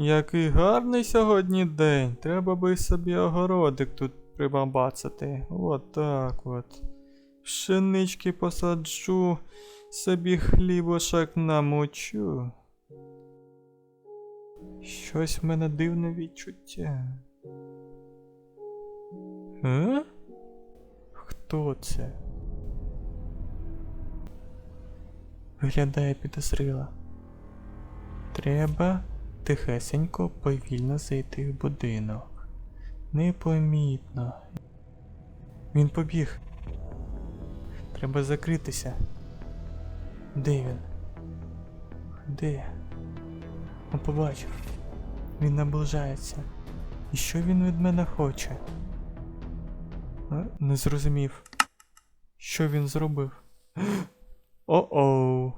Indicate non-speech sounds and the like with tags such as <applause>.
Який гарний сьогодні день. Треба би собі огородик тут прибамбацати. От так от. Пшенички посаджу, собі хлібушок намочу. Щось в мене дивне відчуття. Е? Хто це? Виглядає підозріло. Треба тихесенько повільно зайти в будинок. Непомітно. Він побіг. Треба закритися. Де він? Де? О, побачив. Він наближається. І що він від мене хоче? Не зрозумів. Що він зробив? <gasps> О-оу.